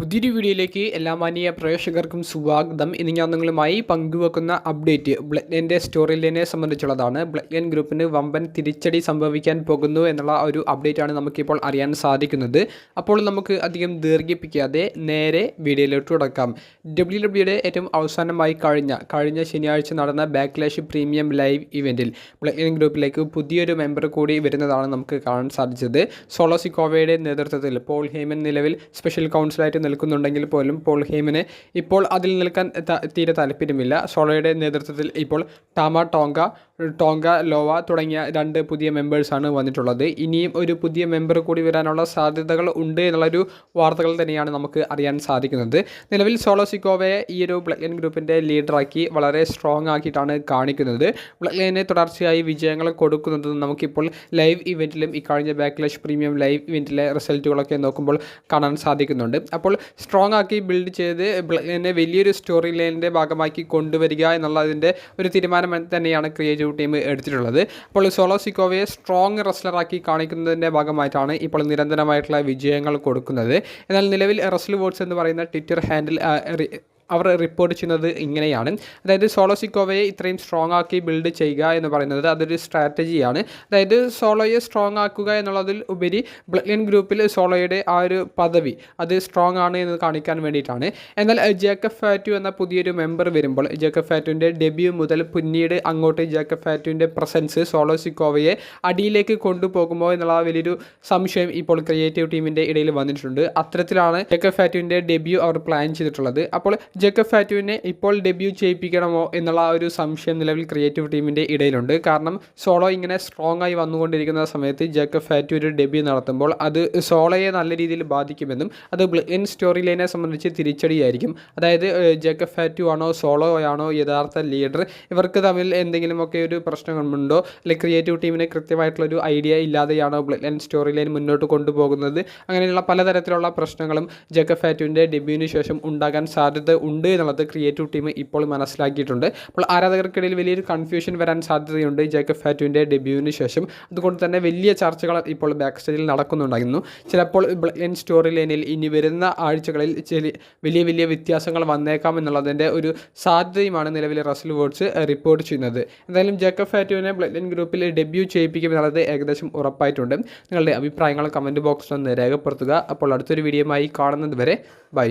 പുതിയൊരു വീഡിയോയിലേക്ക് എല്ലാ മാന്യ പ്രേക്ഷകർക്കും സ്വാഗതം. ഇന്ന് ഞാൻ നിങ്ങളുമായി പങ്കുവെക്കുന്ന അപ്ഡേറ്റ് ബ്ലഡ്ലൈന്റെ സ്റ്റോറി ലൈനെ സംബന്ധിച്ചുള്ളതാണ്. ബ്ലഡ്ലൈൻ ഗ്രൂപ്പിന് വമ്പൻ തിരിച്ചടി സംഭവിക്കാൻ പോകുന്നു എന്നുള്ള ഒരു അപ്ഡേറ്റ് ആണ് നമുക്കിപ്പോൾ അറിയാൻ സാധിക്കുന്നത്. അപ്പോൾ നമുക്ക് അധികം ദീർഘിപ്പിക്കാതെ നേരെ വീഡിയോയിലോട്ട് തുടക്കാം ഡബ്ല്യു ഡബ്ല്യുടെ ഏറ്റവും അവസാനമായി കഴിഞ്ഞ കഴിഞ്ഞ ശനിയാഴ്ച നടന്ന ബാക്ക്ലാഷ് പ്രീമിയം ലൈവ് ഇവന്റിൽ ബ്ലഡ്ലൈൻ ഗ്രൂപ്പിലേക്ക് പുതിയൊരു മെമ്പർ കൂടി വരുന്നതാണ് നമുക്ക് കാണാൻ സാധിച്ചത്. സോളോസിക്കോവയുടെ നേതൃത്വത്തിൽ പോൾ ഹേമൻ നിലവിൽ സ്പെഷ്യൽ കൗൺസിലായിട്ട് നിൽക്കുന്നുണ്ടെങ്കിൽ പോലും പോൾ ഹെയ്മിന് ഇപ്പോൾ അതിൽ നിൽക്കാൻ തീരെ താല്പര്യമില്ല. സോളോയുടെ നേതൃത്വത്തിൽ ഇപ്പോൾ ടാമ ടോങ്ക ടോങ്ക ലോവ തുടങ്ങിയ രണ്ട് പുതിയ മെമ്പേഴ്സാണ് വന്നിട്ടുള്ളത്. ഇനിയും ഒരു പുതിയ മെമ്പർ കൂടി വരാനുള്ള സാധ്യതകൾ ഉണ്ട് എന്നുള്ളൊരു വാർത്തകൾ തന്നെയാണ് നമുക്ക് അറിയാൻ സാധിക്കുന്നത്. നിലവിൽ സോളോ സിക്കോവയെ ഈ ഒരു ബ്ലഡ് ലൈൻ ഗ്രൂപ്പിന്റെ ലീഡറാക്കി വളരെ സ്ട്രോങ് ആക്കിയിട്ടാണ് കാണിക്കുന്നത്. ബ്ലഡ് ലൈനെ തുടർച്ചയായി വിജയങ്ങൾ കൊടുക്കുന്നത് നമുക്കിപ്പോൾ ലൈവ് ഇവന്റിലും ഇക്കഴിഞ്ഞ ബാക്ക്ലാഷ് പ്രീമിയം ലൈവ് ഇവന്റിലെ റിസൾട്ടുകളൊക്കെ നോക്കുമ്പോൾ കാണാൻ സാധിക്കുന്നുണ്ട്. അപ്പോൾ സ്ട്രോങ് ആക്കി ബിൽഡ് ചെയ്ത് ലൈനെ വലിയൊരു സ്റ്റോറി ലൈനിന്റെ ഭാഗമാക്കി കൊണ്ടുവരിക എന്നുള്ളതിന്റെ ഒരു തീരുമാനം തന്നെയാണ് ക്രിയേറ്റീവ് ടീം എടുത്തിട്ടുള്ളത്. അപ്പോൾ സോളോ സിക്കോവയെ സ്ട്രോങ് റെസ്ലറാക്കി കാണിക്കുന്നതിന്റെ ഭാഗമായിട്ടാണ് ഇപ്പോൾ നിരന്തരമായിട്ടുള്ള വിജയങ്ങൾ കൊടുക്കുന്നത്. എന്നാൽ നിലവിൽ റെസ്ൽ വോട്ട്സ് എന്ന് പറയുന്ന ട്വിറ്റർ ഹാൻഡിൽ അവർ റിപ്പോർട്ട് ചെയ്യുന്നത് ഇങ്ങനെയാണ്. അതായത് സോളോ സിക്കോവയെ ഇത്രയും സ്ട്രോങ് ആക്കി ബിൽഡ് ചെയ്യുക എന്ന് പറയുന്നത് അതൊരു സ്ട്രാറ്റജിയാണ് അതായത് സോളോയെ സ്ട്രോങ് ആക്കുക എന്നുള്ളതിൽ ഉപരി ബ്ലഡ് ഗ്രൂപ്പിൽ സോളോയുടെ ആ ഒരു പദവി അത് സ്ട്രോങ് ആണ് എന്ന് കാണിക്കാൻ വേണ്ടിയിട്ടാണ്. എന്നാൽ ജേക്കബ് ഫാറ്റു എന്ന പുതിയൊരു മെമ്പർ വരുമ്പോൾ ജേക്കബ് ഫാറ്റുവിന്റെ ഡെബ്യൂ മുതൽ പിന്നീട് അങ്ങോട്ട് ജേക്കബ് ഫാറ്റുവിന്റെ പ്രസൻസ് സോളോ സിക്കോവയെ അടിയിലേക്ക് കൊണ്ടുപോകുമോ എന്നുള്ള വലിയൊരു സംശയം ഇപ്പോൾ ക്രിയേറ്റീവ് ടീമിന്റെ ഇടയിൽ വന്നിട്ടുണ്ട്. അത്തരത്തിലാണ് ജേക്കബ് ഫാറ്റുവിന്റെ ഡെബ്യൂ അവർ പ്ലാൻ ചെയ്തിട്ടുള്ളത്. അപ്പോൾ ജേക്കബ് ഫാറ്റുവിനെ ഇപ്പോൾ ഡെബ്യൂ ചെയ്യിപ്പിക്കണമോ എന്നുള്ള ആ ഒരു സംശയം നിലവിൽ ക്രിയേറ്റീവ് ടീമിന്റെ ഇടയിലുണ്ട്. കാരണം സോളോ ഇങ്ങനെ സ്ട്രോങ് ആയി വന്നുകൊണ്ടിരിക്കുന്ന സമയത്ത് ജേക്കബ് ഫാറ്റു ഒരു ഡെബ്യൂ നടത്തുമ്പോൾ അത് സോളോയെ നല്ല രീതിയിൽ ബാധിക്കുമെന്നും അത് ബ്ലിൻ സ്റ്റോറി ലൈനെ സംബന്ധിച്ച് തിരിച്ചടിയായിരിക്കും. അതായത് ജേക്കബ് ഫാറ്റു ആണോ സോളോ ആണോ യഥാർത്ഥ ലീഡർ ഇവർക്ക് തമ്മിൽ എന്തെങ്കിലുമൊക്കെ ഒരു പ്രശ്നങ്ങളുണ്ടോ? അല്ലെങ്കിൽ ക്രിയേറ്റീവ് ടീമിന് കൃത്യമായിട്ടുള്ളൊരു ഐഡിയ ഇല്ലാതെയാണോ ബ്ലിൻ സ്റ്റോറി ലൈൻ മുന്നോട്ട് കൊണ്ടുപോകുന്നത്? അങ്ങനെയുള്ള പലതരത്തിലുള്ള പ്രശ്നങ്ങളും ജേക്കബ് ഫാറ്റുവിന്റെ ഡെബ്യൂവിന് ശേഷം ഉണ്ടാകാൻ സാധ്യത ഉണ്ട് എന്നുള്ളത് ക്രിയേറ്റീവ് ടീം ഇപ്പോൾ മനസ്സിലാക്കിയിട്ടുണ്ട്. അപ്പോൾ ആരാധകർക്കിടയിൽ വലിയൊരു കൺഫ്യൂഷൻ വരാൻ സാധ്യതയുണ്ട് ജേക്കബ് ഫാറ്റുവിന്റെ ഡെബ്യൂവിന് ശേഷം. അതുകൊണ്ട് തന്നെ വലിയ ചർച്ചകൾ ഇപ്പോൾ ബാക്ക് സ്റ്റേജിൽ നടക്കുന്നുണ്ടായിരുന്നു. ചിലപ്പോൾ എൻ സ്റ്റോറി ലൈനിൽ ഇനി വരുന്ന ആഴ്ചകളിൽ ചെറിയ വലിയ വലിയ വ്യത്യാസങ്ങൾ വന്നേക്കാം എന്നുള്ളതിന്റെ ഒരു സാധ്യതയുമാണ് നിലവിലെ റസൽ വേർഡ്സ് റിപ്പോർട്ട് ചെയ്യുന്നത്. എന്തായാലും ജേക്കബ് ഫാറ്റുവിനെ ബ്ലൈൻ ലൈൻ ഗ്രൂപ്പിൽ ഡെബ്യൂ ചെയ്യിപ്പിക്കും എന്നുള്ളത് ഏകദേശം ഉറപ്പായിട്ടുണ്ട്. നിങ്ങളുടെ അഭിപ്രായങ്ങൾ കമന്റ് ബോക്സിൽ ഒന്ന് രേഖപ്പെടുത്തുക. അപ്പോൾ അടുത്തൊരു വീഡിയോയുമായി കാണുന്നത് വരെ ബൈ